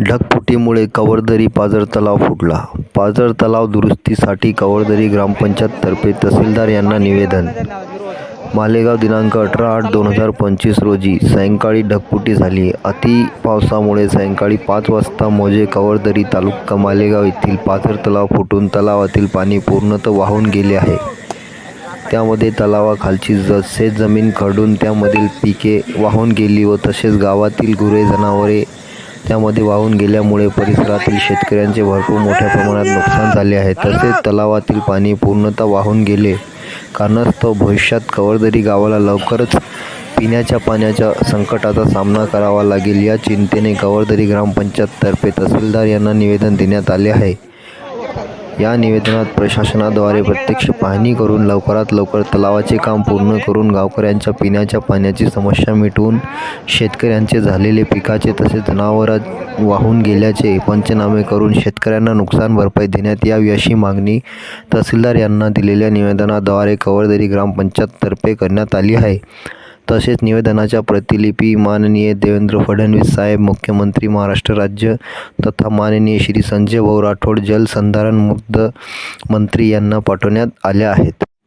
ढगफुटीमुळे कवळदरी पाझर तलाव फुटला. पाझर तलाव दुरुस्तीसाठी कवळदरी ग्रामपंचायततर्फे तहसीलदार यांना निवेदन. मालेगाव दिनांक अठरा आठ दोन हजार पंचवीस रोजी सायंकाळी ढगफुटी झाली. अति पावसामुळे सायंकाळी पाच वाजता मोजे कवरदरी तालुका मालेगाव येथील पाझर तलाव फुटून तलावातील पाणी पूर्णतः वाहून गेले आहे. त्यामध्ये तलावाखालची ज शेतजमीन खडून त्यामधील पिके वाहून गेली व तसेच गावातील गुरे जनावरे त्यामध्ये वाहून गेल्यामुळे परिसरातील शेतकऱ्यांचे भरपूर मोठ्या प्रमाणात नुकसान झाले आहे. तसेच तलावातील पाणी पूर्णतः वाहून गेले. कारणास्तव भविष्यात कवळदरी गावाला लवकरच पिण्याच्या पाण्याच्या संकटाचा सामना करावा लागेल या चिंतेने कवळदरी ग्रामपंचायततर्फे तहसीलदार यांना निवेदन देण्यात आले आहे. या निवेदनात प्रशासनाद्वारे प्रत्यक्ष पाहणी करून लवकरात लवकर तलावाचे काम पूर्ण करून गावकऱ्यांच्या पिण्याच्या पाण्याची समस्या मिटवून शेतकऱ्यांचे झालेले पिकाचे तसेच जनावरात वाहून गेल्याचे पंचनामे करून शेतकऱ्यांना नुकसान भरपाई देण्यात यावी अशी मागणी तहसीलदार यांना दिलेल्या निवेदनाद्वारे कवरदरी ग्रामपंचायततर्फे करण्यात आली आहे. तसेच निवेदनाच्या प्रतिलिपी माननीय देवेंद्र फडणवीस साहेब मुख्यमंत्री महाराष्ट्र राज्य तथा माननीय श्री संजय भाऊ राठोड जलसंधारण मुद्द मंत्री यांना पाठवण्यात आल्या आहेत.